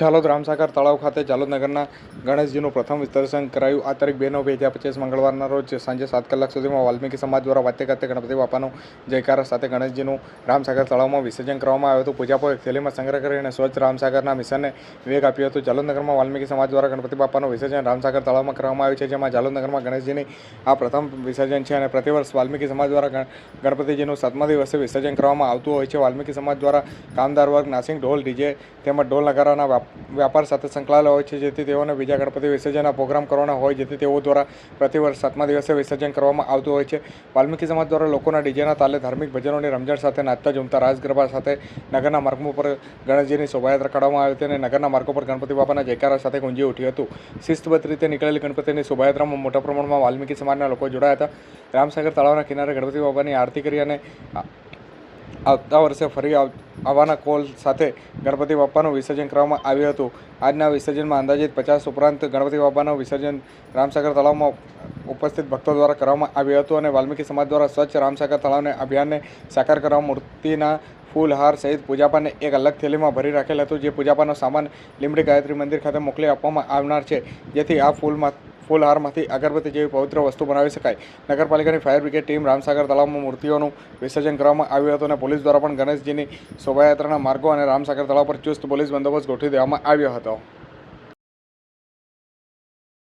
ઝાલોદ રામસાગર તળાવ ખાતે જાલોદ નગરના ગણેશજીનું પ્રથમ વિસર્જન કરાયું. આ તારીખ બે નવ બે હજાર પચીસ મંગળવારના રોજ સાંજે સાત કલાક સુધીમાં વાલ્મીકી સમાજ દ્વારા વાત્ય ખાતે ગણપતિ બાપાનું જયકાર સાથે ગણેશજીનું રામસાગર તળાવમાં વિસર્જન કરવામાં આવ્યું હતું. પૂજાપો એક થેલીમાં સંગ્રહ કરીને સ્વચ્છ રામસાગરના મિશનને વેગ આપ્યો હતો. જાલોદ નગરમાં વાલ્મીકી સમાજ દ્વારા ગણપતિ બાપાનું વિસર્જન રામસાગર તળાવમાં કરવામાં આવ્યું છે, જેમાં જાલોદ નગરમાં ગણેશજીની આ પ્રથમ વિસર્જન છે અને પ્રતિવર્ષ વાલ્મીકી સમાજ દ્વારા ગણપતિજીનું સાતમા દિવસે વિસર્જન કરવામાં આવતું હોય છે. વાલ્મીકી સમાજ દ્વારા કામદાર વર્ગ નાસિંગ ઢોલ, ડીજે તેમજ ઢોલ નગારાના વ્યાપાર સાથે સંકળાયેલા હોય છે, જેથી તેઓને બીજા ગણપતિ વિસર્જનના પ્રોગ્રામ કરવાના હોય, જેથી તેઓ દ્વારા પ્રતિવર્ષ સાતમા દિવસે વિસર્જન કરવામાં આવતું હોય છે. વાલ્મીકી સમાજ દ્વારા લોકોના ડીજેના તાલે ધાર્મિક ભજનોની રમઝટ સાથે નાચતા, ઝૂમતા રાસ ગરબા સાથે નગરના માર્ગો પર ગણેશજીની શોભાયાત્રા કાઢવામાં આવી હતી અને નગરના માર્ગો પર ગણપતિ બાપાના જયકારા સાથે ગુંજી ઉઠ્યું હતું. શિસ્તબદ્ધ રીતે નીકળેલી ગણપતિની શોભાયાત્રામાં મોટા પ્રમાણમાં વાલ્મીકી સમાજના લોકો જોડાયા હતા. રામસાગર તળાવના કિનારે ગણપતિ બાપાની આરતી કરી અને આવતા વર્ષે ફરી આવ- આવવાના કોલ સાથે ગણપતિ બાપાનું વિસર્જન કરવામાં આવ્યું હતું. આજના વિસર્જનમાં અંદાજિત પચાસ ઉપરાંત ગણપતિ બાપાનું વિસર્જન રામસાગર તળાવમાં ઉપસ્થિત ભક્તો દ્વારા કરવામાં આવ્યું હતું અને વાલ્મીકી સમાજ દ્વારા સ્વચ્છ રામસાગર તળાવને અભિયાનને સાકાર કરવા મૂર્તિના ફૂલહાર સહિત પૂજાપાને એક અલગ થેલીમાં ભરી રાખેલ હતું, જે પૂજાપાનો સામાન લીમડી ગાયત્રી મંદિર ખાતે મોકલી આપવામાં આવનાર છે. જેથી આ ફૂલમાં ફૂલહારમાંથી અગરબત્તી જેવી પવિત્ર વસ્તુ બનાવી શકાય. નગરપાલિકાની ફાયર બ્રિગેડ ટીમ રામસાગર તળાવમાં મૂર્તિઓનું વિસર્જન કરવામાં આવ્યું હતું અને પોલીસ દ્વારા પણ ગણેશજીની શોભાયાત્રાના માર્ગો અને રામસાગર તળાવ પર ચુસ્ત પોલીસ બંદોબસ્ત ગોઠવી દેવામાં આવ્યો હતો.